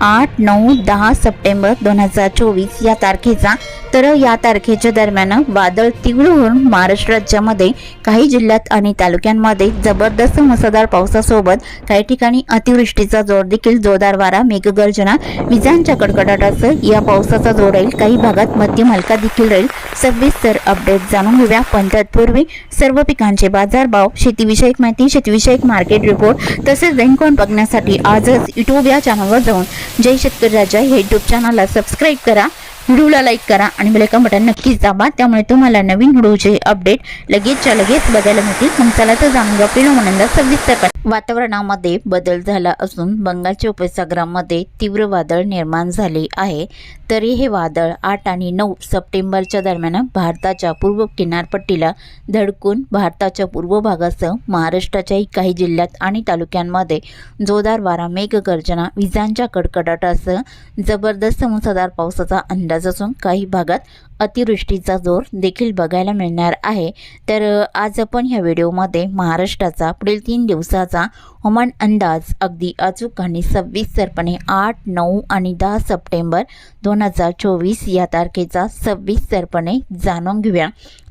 आठ नऊ दहा सप्टेंबर दोन हजार चोवीस या तारखेचा. तर या तारखेच्या दरम्यान वादळ तीव्र होऊन महाराष्ट्र राज्यामध्ये काही जिल्ह्यात आणि तालुक्यांमध्ये जबरदस्त मुसळधार पावसासोबत काही ठिकाणी अतिवृष्टीचा जोर देखील जोरदार वारा मेघगर्जना विजांच्या कडकडाटासह या पावसाचा जोर राहील. काही भागात मध्यम हलका देखील राहील. सविस्तर अपडेट जाणून घेऊया. पण तत्पूर्वी सर्व पिकांचे बाजारभाव शेतीविषयक माहिती शेतीविषयक मार्केट रिपोर्ट तसेच बँकॉन बघण्यासाठी आजच युट्यूब या चॅनलवर जाऊन जय शेतकरी राजा हे चॅनलला सबस्क्राईब करा. व्हिडिओला लाईक करा आणि बेलका बटन नक्कीच दाबा. त्यामुळे तुम्हाला नवीन व्हिडिओचे अपडेट लगेचच्या लगेच बघायला मिळतील. मग चला तर जाणून घ्या. आपल्या म्हणून सविस्तर वातावरणामध्ये बदल झाला असून बंगालच्या उपसागरामध्ये तीव्र वादळ निर्माण झाले आहे. तरी हे वादळ आठ आणि नऊ सप्टेंबरच्या दरम्यान भारताच्या पूर्व किनारपट्टीला धडकून भारताच्या पूर्व भागासह महाराष्ट्राच्याही काही जिल्ह्यात आणि तालुक्यांमध्ये जोरदार वारा मेघगर्जना विजांच्या कडकडाटासह जबरदस्त मुसळधार पावसाचा अंदाज असून काही भागात अतिवृष्टीचा जोर देखील बघायला मिळणार आहे. तर आज आपण ह्या व्हिडिओमध्ये महाराष्ट्राचा पुढील तीन दिवसाचा हवामान अंदाज अगदी अचूक आणि सविस्तरपणे आठ नऊ आणि दहा सप्टेंबर दोन हजार चोवीस या तारखेचा सविस्तरपणे जाणून घेऊया.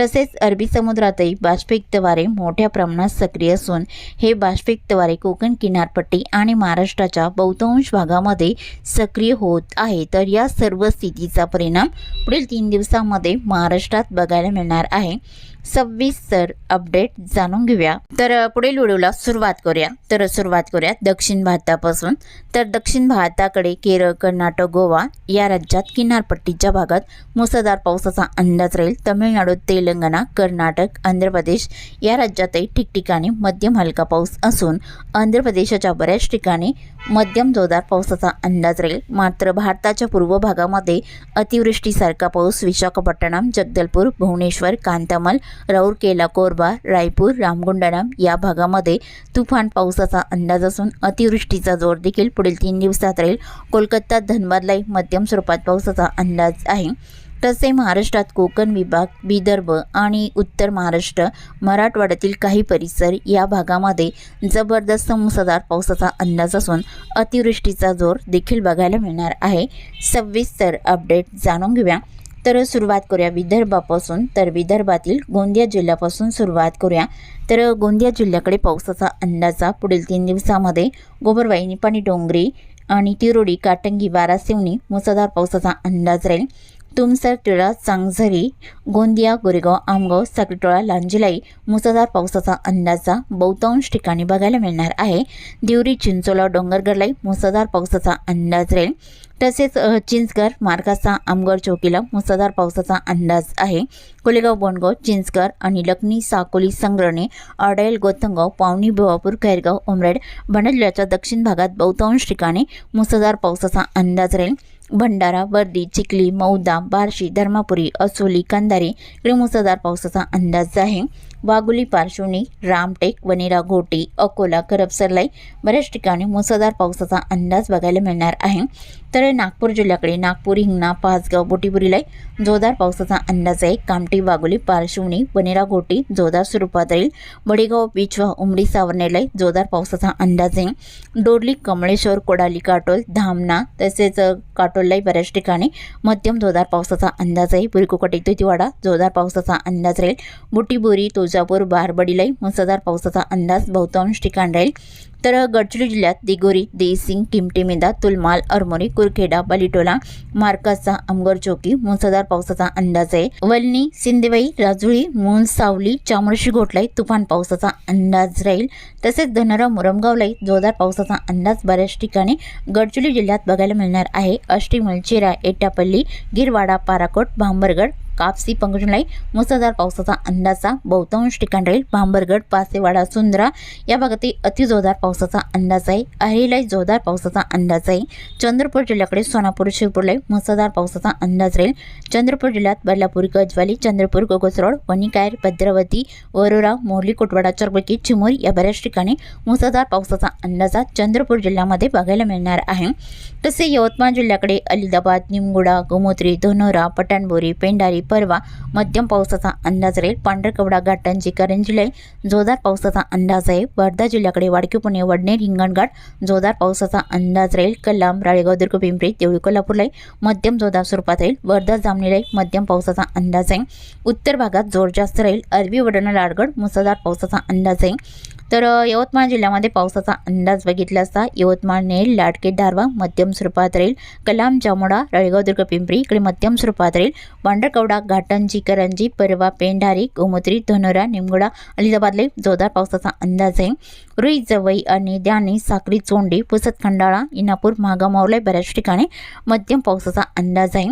तसेच अरबी समुद्रातही बाष्पयुक्त वारे मोठ्या प्रमाणात सक्रिय असून हे बाष्पयुक्त वारे कोकण किनारपट्टी आणि महाराष्ट्राच्या बहुतांश भागामध्ये सक्रिय होत आहे. तर या सर्व स्थितीचा परिणाम पुढील तीन दिवसामध्ये महाराष्ट्रात बघायला मिळणार आहे. सविस्तर अपडेट जाणून घेऊया. तर पुढील व्हिडिओला सुरुवात करूया. तर सुरुवात करूया दक्षिण भारतापासून. तर दक्षिण भारताकडे केरळ कर्नाटक गोवा या राज्यात किनारपट्टीच्या भागात मुसळधार पावसाचा अंदाज राहील. तमिळनाडू तेलंगणा कर्नाटक आंध्र प्रदेश या राज्यातही ठिकठिकाणी मध्यम हलका पाऊस असून आंध्र प्रदेशाच्या बऱ्याच ठिकाणी मध्यम जोरदार पावसाचा अंदाज राहील. मात्र भारताच्या पूर्व भागामध्ये अतिवृष्टीसारखा पाऊस विशाखापट्टणम जगदलपूर भुवनेश्वर कांतामल राऊरकेला कोरबा रायपूर रामगुंडनम या भागामध्ये तुफान पावसाचा अंदाज असून अतिवृष्टीचा जोर देखील पुढील तीन दिवसात राहील. कोलकाता धनबादलाही मध्यम स्वरूपात पावसाचा अंदाज आहे. तसे महाराष्ट्रात कोकण विभाग विदर्भ आणि उत्तर महाराष्ट्र मराठवाड्यातील काही परिसर या भागामध्ये जबरदस्त मुसळधार पावसाचा अंदाज असून अतिवृष्टीचा जोर देखील बघायला मिळणार आहे. सविस्तर अपडेट जाणून घेऊया. तर सुरुवात करूया विदर्भापासून. तर विदर्भातील गोंदिया जिल्ह्यापासून सुरुवात करूया. तर गोंदिया जिल्ह्याकडे पावसाचा अंदाजा पुढील तीन दिवसामध्ये गोबरवाई निपाणी डोंगरी आणि तिरोडी काटंगी वारासिवनी मुसळधार पावसाचा अंदाज राहील. तुमसर टिळा चांगझरी गोंदिया गोरेगाव आमगाव साकरीटोळा लांजिलाई मुसळधार पावसाचा अंदाजा बहुतांश ठिकाणी बघायला मिळणार आहे. दिवरी चिंचोला डोंगरगडलाई मुसळधार पावसाचा अंदाज राहील. तसेच चिंचगर मार्गाचा आमगड चौकीला मुसळधार पावसाचा अंदाज आहे. कोलेगाव बोंडगाव चिंचगर आणि लखनी साकोली संग्रणे अडेल गोतंगाव पावनी भिवापूर खैरगाव उमरेड भंडारल्याच्या दक्षिण भागात बहुतांश ठिकाणी मुसळधार पावसाचा अंदाज राहील. भंडारा वर्दी चिखली मौदा बार्शी धर्मापुरी असोली कंदारी इकडे मुसळधार पावसाचा अंदाज आहे. वाघुली पार्श्वनी रामटेक वनिरा घोटी अकोला करपसरलाई बऱ्याच ठिकाणी मुसळधार पावसाचा अंदाज बघायला मिळणार आहे. तर नागपूर जिल्ह्याकडे नागपूर हिंगणा पाचगाव बोटीपुरीलाई जोरदार पावसाचा अंदाज आहे. कामठी वाघोली पारशिवणी बनेरा घोटी जोरदार स्वरूपात राहील बडेगाव बिचवा उमडी सावर्णेलाई जोरदार पावसाचा अंदाज आहे. डोरली कमळेश्वर कोडाली काटोल धामणा तसेच अ, काटोललाई बऱ्याच ठिकाणी मध्यम जोरदार पावसाचा अंदाज आहे. पुरीकोकटी तिवाडा जोरदार पावसाचा अंदाज राहील. बुटीबोरी तुळजापूर बारबडीलाई मुसळधार पावसाचा अंदाज बहुतांश ठिकाण राहील. तर गडचिरोली जिल्ह्यात दिगोरी देसिंग किमटेमेदा तुलमाल अरमोरी कुरखेडा बलिटोला मार्कासा अमगर चौकी मुसळधार पावसाचा अंदाज आहे. वलनी सिंदेवाई राजुळी मून सावली चामोर्शी घोटलाई तुफान पावसाचा अंदाज राहील. तसेच धनरा मुरमगावलाई जोरदार पावसाचा अंदाज बऱ्याच ठिकाणी गडचिरोली जिल्ह्यात बघायला मिळणार आहे. अष्टी चिरा एटापल्ली गिरवाडा पाराकोट भांबरगड कापसी पंगजलाई मुसळधार पावसाचा अंदाजचा बहुतांश ठिकाण राहील भांबरगड पासेवाडा सुंदरा या भागातील अतिजोरदार पावसाचा अंदाज आहे. अहिलाई जोरदार पावसाचा अंदाज आहे. चंद्रपूर जिल्ह्याकडे सोनापूर शिवपूरलाही मुसळधार पावसाचा अंदाज राहील. चंद्रपूर जिल्ह्यात बदलापूर गजवाली चंद्रपूर गोगसरोड वणिकायर भद्रावती वरोरा मोरली कोटवाडा चरबकी चिमोरी या बऱ्याच ठिकाणी मुसळधार पावसाचा अंदाजा चंद्रपूर जिल्ह्यामध्ये बघायला मिळणार आहे. तसे यवतमाळ जिल्ह्याकडे अलिदाबाद निमगुडा गोमोत्री धनोरा पटाणबोरी पेंडारी परवा मध्यम पावसाचा अंदाज राहील. पांढरकवडा घाटांची करंजीलाई जोरदार पावसाचा अंदाज आहे. वर्धा जिल्ह्याकडे वाडकी पुणे वडनेर हिंगणघाट जोरदार पावसाचा अंदाज राहील. कलाम राळेगाव दुर्ग पिंपरी देवळी कोल्हापूरलाई मध्यम जोरदार स्वरूपात राहील. वर्धा जामणीलाई मध्यम पावसाचा अंदाज आहे. उत्तर भागात जोर जास्त राहील. अरबी वडणं लाडगड मुसळधार पावसाचा अंदाज आहे. तर यवतमाळ जिल्ह्यामध्ये पावसाचा अंदाज बघितला असता यवतमाळ नेल लाडके दारवा मध्यम स्वरूपात राहील. कलाम जामोडा रळगाव दुर्ग पिंपरी इकडे मध्यम स्वरूपात राहील. वांडरकवडा घाटंजी करंजी परवा पेंढारी गोमत्री धनोरा निमगोडा अलिदाबादले जोरदार पावसाचा अंदाज आहे. रुई जवई आणि द्यानी साक्री चोंडी पुसत खंडाळा इनापूर महागामावला बऱ्याच ठिकाणी मध्यम पावसाचा अंदाज आहे.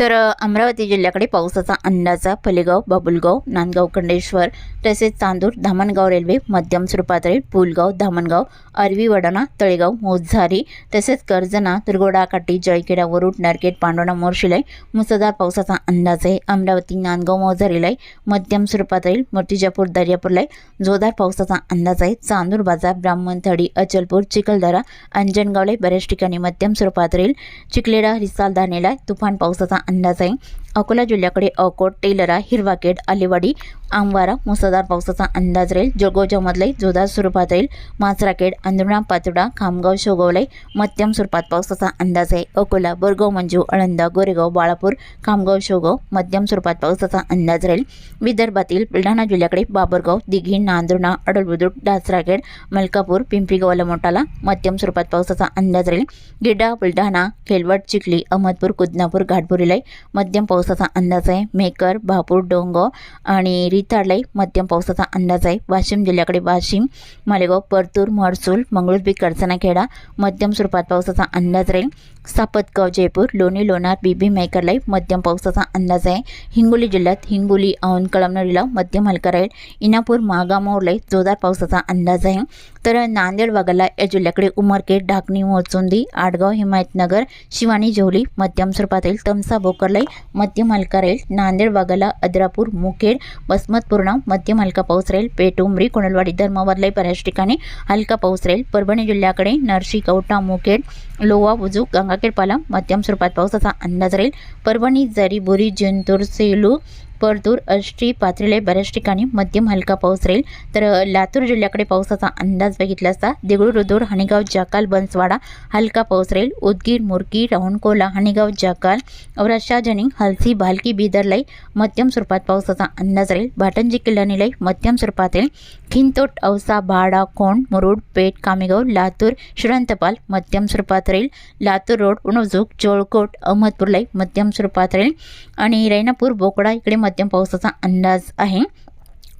तर अमरावती जिल्ह्याकडे पावसाचा अंदाजा फलेगाव बाबुलगाव नांदगाव खंडेश्वर तसेच चांदूर धामणगाव रेल्वे मध्यम स्वरूपात पुलगाव धामणगाव अरवी वडाणा तळेगाव मोझारी तसेच कर्जना दुर्गोडाकाठी जयखेडा वरुड नरकेट पांडवणा मोर्शिलाई मुसळधार पावसाचा अंदाज आहे. अमरावती नांदगाव मोझारीलाई मध्यम स्वरूपात राहील मूर्तिजापूर दर्यापूरलाई जोरदार पावसाचा अंदाज आहे. चांदूर बाजार ब्राह्मणथडी अचलपूर चिखलदरा अंजनगावला बऱ्याच ठिकाणी मध्यम स्वरूपात राहील चिखलेडा रिसाल धानेला तुफान पावसाचा अंदाज आहे अकोला जिल्ह्याकडे अकोट टेलरा हिरवाकेड आलेवाडी आंबारा मुसळधार पावसाचा अंदाज राहील. जळगावच्यामधलाही जोरदार स्वरूपात राहील. मांजराखेड अंदुणा पातुडा खामगाव शोगवलाई मध्यम स्वरूपात पावसाचा अंदाज आहे. अकोला बोरगाव मंजू अळंदा गोरेगाव बाळापूर खामगाव शोगाव मध्यम स्वरूपात पावसाचा अंदाज राहील. विदर्भातील बुलढाणा जिल्ह्याकडे बाबरगाव दिघी नांदुर्णा अडलबुद्रुक डासराखेड मलकापूर पिंपरीगावला मोठाला मध्यम स्वरूपात पावसाचा अंदाज राहील. गिड्डा बुलढाणा खेलवट चिखली अहमदपूर कुदनापूर घाटपुरीलाई मध्यम पाऊस पावसाचा अंदाज आहे. मेकर भापूर डोंग आणि रिताडलाई मध्यम पावसाचा अंदाज आहे. वाशिम जिल्ह्याकडे वाशिम मालेगाव परतूर महसूल मंगळूरबी करसनाखेडा मध्यम स्वरूपात पावसाचा अंदाज राहील. सापतगाव जयपूर लोणी लोणार बीबी मेकरलाई मध्यम पावसाचा अंदाज आहे. हिंगोली जिल्ह्यात हिंगोली औन कळमनुरीला मध्यम हलका राहील. इनापूर मागामोरलाई जोरदार पावसाचा अंदाज आहे. तर नांदेड वाघाला या जिल्ह्याकडे उमरखेड ढाकणी मोचुंदी आडगाव हिमायतनगर शिवानी जेवली मध्यम स्वरूपात राहील तमसा बोकरलाई मध्यम हलका राहील नांदेड वाघाला अद्रापूर मुखेड बसमतपूर्णा मध्यम हलका पाऊस राहील पेटुंबरी कोणलवाडी धर्माबादलाई बऱ्याच ठिकाणी हलका पाऊस राहील परभणी जिल्ह्याकडे नरशी कवटा मुखेड लोवा बुजुक गंगाखेडपाला मध्यम स्वरूपात पावसाचा अंदाज राहील परभणी जरी बोरी जिंतूर सेलू परतूर अष्टी पाथरीले बऱ्याच ठिकाणी मध्यम हलका पाऊस राहील. तर लातूर जिल्ह्याकडे पावसाचा अंदाज बघितला असता देगळूर रुदूर हणीगाव जाकाल बनसवाडा हलका पाऊस राहील. उदगीर मुरकी राहुणकोला हणीगाव जाकाल औराशा जनिंग हलसी भालकी बिदरलाई मध्यम स्वरूपात पावसाचा अंदाज राहील. भाटंजी किल्ल्यानीलाई मध्यम स्वरूपात राहील खिंतोट औसा भाडा कोंड मुरुड पेठ कामेगाव लातूर श्रंतपाल मध्यम स्वरूपात राहील. लातूर रोड उणजूक जोळकोट अहमदपूरलाई मध्यम स्वरूपात राहील. आणि रैनापूर बोकडा इकडे मध्यम पावसाचा अंदाज आहे.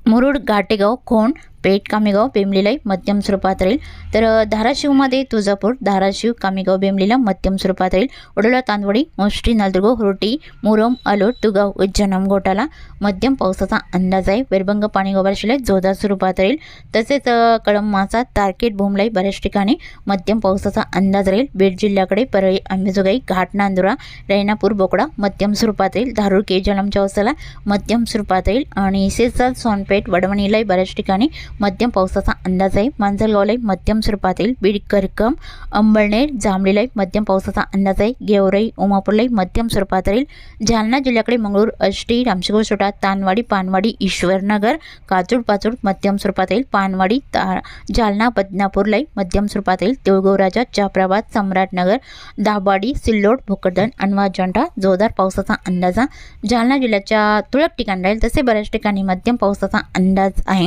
मुरुड घाटेगाव खोंड पेठ कामेगाव बेमलीलाई मध्यम स्वरूपात राहील. तर धाराशिवमध्ये तुळजापूर धाराशिव कामेगाव बेमलीला मध्यम स्वरूपात राहील. उडोला तांदवडी मोष्टी नलदुर्ग हुरटी मुरम अलोट तुगाव उज्जैनम घोटाला मध्यम पावसाचा अंदाज आहे. वेरबंग पाणीगाव बार्शीला जोरदार स्वरूपात राहील. तसेच अ, कळंबाचा तारकेट भूमलाई बऱ्याच ठिकाणी मध्यम पावसाचा अंदाज राहील. बीड जिल्ह्याकडे परळी अंबेजोगाई घाट नांदुरा रैनापूर बोकडा मध्यम स्वरूपात राहील. धारूर के जलमच्या मध्यम स्वरूपात राहील. आणि सिरसाल सोनपेठ वडवणीलाही बऱ्याच ठिकाणी मध्यम पावसाचा अंदाज आहे. मांजरगावलाही मध्यम स्वरूपातील बीडकरकम बीड करकम अंबळनेर जांभळीलाही मध्यम पावसाचा अंदाज आहे. गेवराई उमापूरलाही मध्यम स्वरूपात राहील जालना जिल्ह्याकडे मंगळूर अष्टी रामशिगो छोटा तानवाडी पानवाडी ईश्वरनगर काजूड पाचूड मध्यम स्वरूपात येईल पानवाडी ता जालना बदनापूरलाही मध्यम स्वरूपात येईल देऊळगावराजा जाफराबाद सम्राटनगर दाबाडी सिल्लोड भोकरदन अनवाजंडा जोरदार पावसाचा अंदाज जालना जिल्ह्याच्या तुरळक ठिकाणी राहील तसे बऱ्याच ठिकाणी मध्यम पावसाचा अंदाज आहे.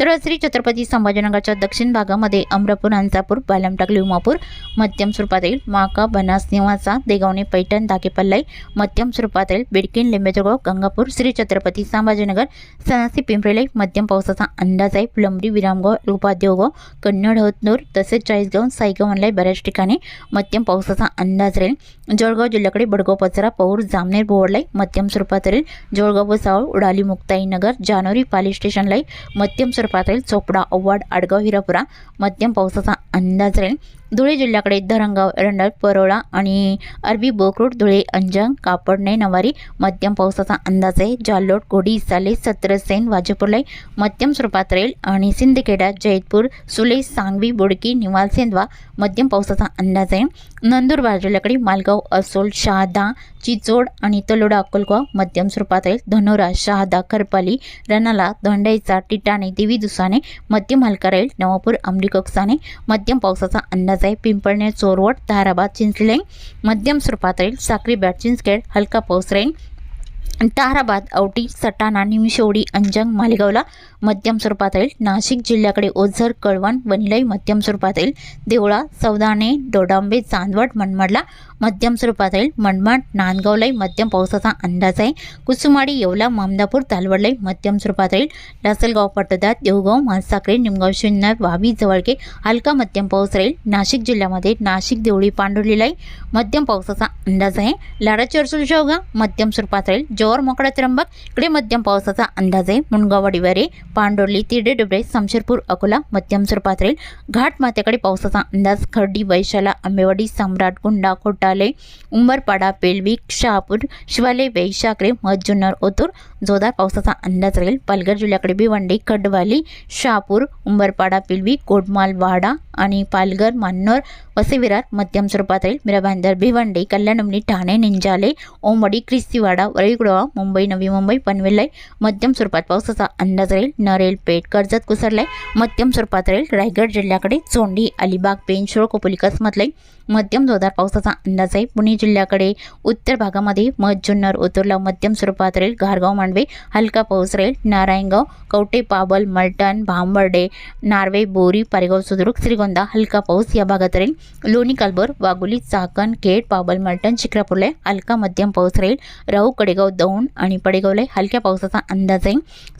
तरच श्री छत्रपती संभाजीनगरच्या दक्षिण भागामध्ये अमरापूर अंजापूर बालमटाकली उमापूर मध्यम स्वरूपातील माका बनास निवासा देगावणे पैठण दाकेपल्लाई मध्यम स्वरूपातील बिडकीन लिंबेजगाव गंगापूर श्री छत्रपती संभाजीनगर सणासी पिंपरीलाई मध्यम पावसाचा अंदाज आहे. फुलंबरी विरामगाव उपादेवगाव कन्नड हतनूर तसेच चाळीसगाव साईगावनलाई बऱ्याच ठिकाणी मध्यम पावसाचा अंदाज राहील. जळगाव जिल्ह्याकडे बडगाव पचरा पौर जामनेर बोवडलाई मध्यम स्वरूपात राहील जळगाव सावळ उडाली मुक्ताईनगर जानोरी पाली स्टेशनलाई मध्यम स्वरूपात राहील चोपडा अव्वाड आडगाव हिरापुरा मध्यम पावसाचा अंदाज राहील. धुळे जिल्ह्याकडे धरणगाव एरंडल परोळा आणि अरबी बोकरूड धुळे अंजंग कापडणे नवारी मध्यम पावसाचा अंदाज आहे. जालोड घोडी साले सत्रसेन वाजेपूरलाई मध्यम स्वरूपात राहील आणि सिंदखेडा जैतपूर सुले सांगवी बोडकी निवाल सेंदवा मध्यम पावसाचा अंदाज आहे. नंदुरबार जिल्ह्याकडे मालगाव असोल शहादा चिचोड आणि तलोडा अकोलगाव मध्यम स्वरूपात राहील धनोरा शहादा खरपाली रनाला दोंडाईचा टिटाणे देवी दुसाने मध्यम हलका राहील नवापूर अंबली कोकसाने मध्यम पावसाचा अंदाज आहे पिंपळणे चोरवट ताराबाद चिंचलेंग मध्यम स्वरूपात राहील. साक्री बॅट चिंचखेड हलका पाऊस राहील. ताराबाद औटी सटाणा निमशेवडी अंजंग मालेगावला मध्यम स्वरूपात राहील नाशिक जिल्ह्याकडे ओझर कळवण वनिलाई मध्यम स्वरूपात राहील देवळा सौदाणे दोडांबे चांदवड मनमाडला मध्यम स्वरूपात राहील मनमाड नांदगावलाही मध्यम पावसाचा अंदाज आहे. कुसुमाडी येवला मामदापूर तालवडलाई मध्यम स्वरूपात राहील लासलगाव पटोदा देवगाव मानसाकरे निमगाव शिन्नर वावी जवळके हलका मध्यम पाऊस राहील. नाशिक जिल्ह्यामध्ये नाशिक देवळी पांडुर्लीलाही मध्यम पावसाचा अंदाज आहे. लाडा अर्जुल शेवगा मध्यम स्वरूपात राहील. जोर मोकळा त्र्यंबक इकडे मध्यम पावसाचा अंदाज आहे. मुणगाव वारे पांडोर्ली तिरडे डुबळे समशेरपूर अकोला मध्यम स्वरूपात राहील घाट माथ्याकडे पावसाचा अंदाज खर्डी वैशाला आंबेवाडी सम्राट गुंडा खोटाले उंबरपाडा पेलवी शहापूर शिवाले वैशाकरे मधजुन्नर ओतूर जोरदार पावसाचा अंदाज राहील. पालघर जिल्ह्याकडे भिवंडी खडवाली शहापूर उंबरपाडा पिलवी कोडमाल वाडा आणि पालघर मान्नोर वसेविरार मध्यम स्वरूपात राहील. मिराबांदर भिवंडी कल्याणमणी ठाणे निंजाले ओंबडी क्रिस्तीवाडा वरळीगुडवा मुंबई नवी मुंबई पनवेललाई मध्यम स्वरूपात पावसाचा अंदाज राहील. नरेल पेठ कर्जत कुसरलाई मध्यम स्वरूपात राहील. रायगड जिल्ह्याकडे चोंडी अलिबाग पेनशोळ कोपोली कसमतलाई मध्यम जोरदार पावसाचा अंदाज आहे पुणे जिल्ह्याकडे उत्तर भागामध्ये मध जुन्नर ओतूरला मध्यम स्वरूपात राहील. घारगाव मांडवी हलका पाऊस राहील. नारायणगाव कवटे पाबल मलटण भांबर्डे नार्वे बोरी पारेगाव सुद्रुक श्रीगोंदा हलका पाऊस या भागात राहील. लोणी कालबोर वाघोली चाकण खेड पाबल मलटण चिक्रापूरला हलका मध्यम पाऊस राहील. राहू कडेगाव दौंड आणि पडेगावला हलक्या पावसाचा अंदाज आहे.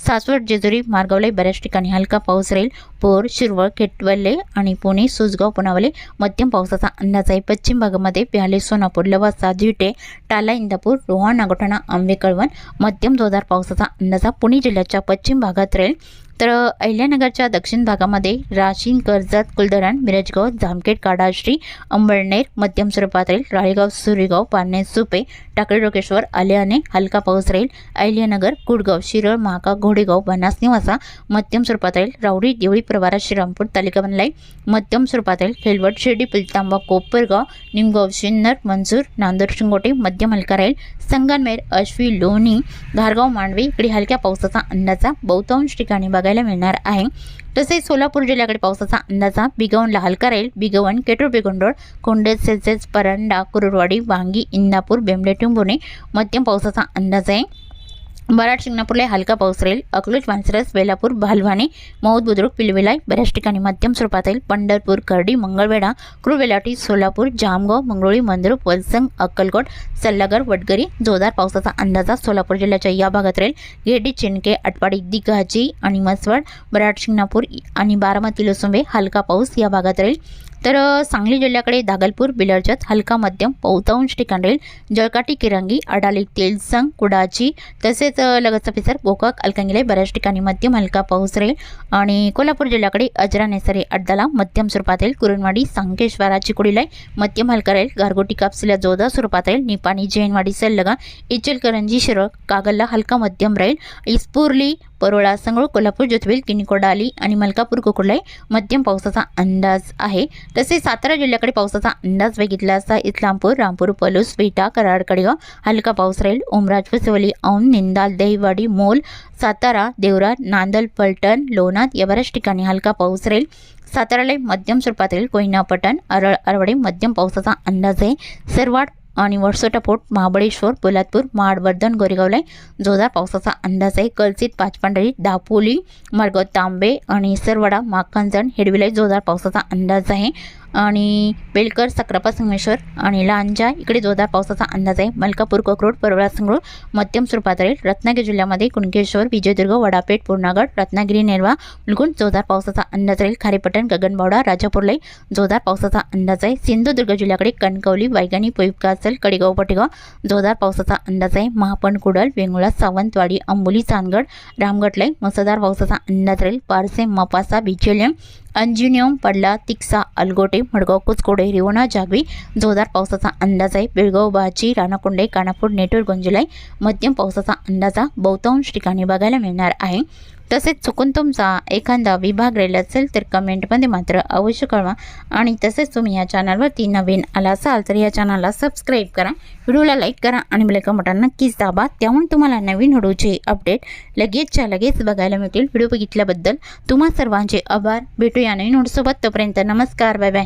सासवड जेजुरी मार्गावला बऱ्याच ठिकाणी हलका पाऊस राहील. पोर शिरवळ केटवले आणि पुणे सुजगाव पुनावले मध्यम पावसाचा अंदाज आहे. पश्चिम भागामध्ये प्याले सोनापूर लवासा जिटे टाला इंदापूर रोहा नागोठाणा आंबे कळवण मध्यम जोरदार पावसाचा अंदाजा पुणे जिल्ह्याच्या पश्चिम भागात राहील. तर अहिल्यानगरच्या दक्षिण भागामध्ये राशीन कर्जत कुलधरण मिरजगाव जामखेड काडाश्री अंबळनेर मध्यम स्वरूपात राहील. राळेगाव सुरेगाव पारणे सुपे टाकळी रोकेश्वर आल्याने हलका पाऊस राहील. अहिल्यानगर कुडगाव शिरळ महाका घोडेगाव बनास निवासा मध्यम स्वरूपात राहील. राऊडी देवळी प्रवारा श्रीरामपूर तालिका बनलाई मध्यम स्वरूपात राहील. खेलवट शिर्डी पिलतांबा कोपरगाव निमगाव शिन्नर मंजूर नांदूर शिंगोटे मध्यम हलका राहील. संगनमेर अश्वी लोणी धारगाव मांडवी इकडे हलक्या पावसाचा अंदाजा बहुतांश ठिकाणी बघायला मिळणार आहे. तसेच सोलापूर जिल्ह्याकडे पावसाचा अंदाजा बिगवणला हलका राहील बिगवण केटूर बिगोंडोळ कोंडेज सेसेस परंडा कुरुरवाडी वांगी इंदापूर बेंबडे टिंबोने मध्यम पावसाचा अंदाज आहे. बराड शिंगणापूरला हलका पाऊस राहील. अकलूज मानसरस वेलापूर भालवाणी मौद बुद्रुक पिलविलाई बऱ्याच ठिकाणी मध्यम स्वरूपात राहील पंढरपूर करडी मंगळवेढा क्रुवेलाटी सोलापूर जामगाव मंगळोळी मंदरूप वलसंग अक्कलकोट सल्लागर वडगरी जोरदार पावसाचा अंदाजा सोलापूर जिल्ह्याच्या या भागात राहील. गेडी चिनके आटपाडी दिघाजी आणि मसवड बराड शिंगणापूर आणि बारामती लसुंबे हलका पाऊस या भागात राहील. तर सांगली जिल्ह्याकडे दागलपूर बिलरजत हलका मध्यम बहुतांश ठिकाण राहील जळकाटी किरंगी अडाली तेलसंग कुडाची तसेच लगतचा पिसर गोकाक अलकंगिले बऱ्याच ठिकाणी मध्यम हलका पाऊस राहील. आणि कोल्हापूर जिल्ह्याकडे अजरा नेसरे अड्डाला मध्यम स्वरूपात राहील. कुरणवाडी सांकेश्वरा चिकुडीलाय मध्यम हलका राहील. गारगोटी कापसीला जोरदार स्वरूपात राहील. निपाणी जैनवाडी सल्लगा इचलकरंजी शिरळ कागलला हलका मध्यम राहील. इस्पूर्ली परोळा संगळ कोल्हापूर ज्योतिबील किनिकोडाली आणि मलकापूर कोकुडलाई मध्यम पावसाचा अंदाज आहे. तसेच सातारा जिल्ह्याकडे पावसाचा अंदाज बघितला असता इस्लामपूर रामपूर पलूस विटा कराड कडेगाव हलका पाऊस राहील. ओमराज फसवली औंध निंदाल दहिवाडी मोल सातारा देवरा नांदल पलटण लोणाद या बऱ्याच ठिकाणी हलका पाऊस राहील. साताराला मध्यम स्वरूपात राहील. कोयना पटण अरळ अरवडे मध्यम पावसाचा अंदाज आहे. सरवाड आणि वर्सोटा फोर्ट महाबळेश्वर पोलादपूर महाडवर्धन गोरेगावला जोरदार पावसाचा अंदाज आहे. कलसित पाचपांढरी दापोली मार्ग तांबे आणि सरवडा माकांजण हेडविला जोरदार पावसाचा अंदाज आहे. आणि बेलकर सक्रापा संगमेश्वर आणि लांजा. इकडे जोरदार पावसाचा अंदाज आहे. मलकापूर कोकरोड परवळा संगरूळ मध्यम स्वरूपात राहील रत्नागिरी जिल्ह्यामध्ये कुणकेश्वर विजयदुर्ग वडापेठ पूर्णागड रत्नागिरी नेरवा मुलगुण जोरदार पावसाचा अंदाज राहील. खारेपटण गगनबावडा राजापूरलाही जोरदार पावसाचा अंदाज आहे. सिंधुदुर्ग जिल्ह्याकडे कणकवली वैगानी पोईपकासल कडेगाव पटेगाव जोरदार पावसाचा अंदाज आहे. महापण कुडल वेंगुळा सावंतवाडी अंबोली चांदगड रामगडलाई मुसळधार पावसाचा अंदाज राहील. पारसे मपासा बिचेलियम अंजुनियम पडला तिक्सा अलगोटे मडगाव कुचकोडे रिवणा जागवी जोरदार पावसाचा अंदाज आहे. बेळगाव बाची राणाकोंडे कानापूर नेटूर गंजुलाई मध्यम पावसाचा अंदाजा बहुतांश ठिकाणी बघायला मिळणार आहे. तसेच चुकून तुमचा एखादा विभाग राहिला असेल तर कमेंटमध्ये मात्र अवश्य कळवा. आणि तसेच तुम्ही या चॅनलवरती नवीन आला असाल तर या चॅनलला सबस्क्राईब करा. व्हिडिओला लाईक करा आणि बेलायकन बटन नक्कीच दाबा. त्यामुळे तुम्हाला नवीन व्हिडिओचे अपडेट लगेचच्या लगेच बघायला मिळतील. व्हिडिओ बघितल्याबद्दल तुम्हा सर्वांचे आभार. भेटूया नवीन व्हिडिओसोबत. तोपर्यंत नमस्कार. Bye bye.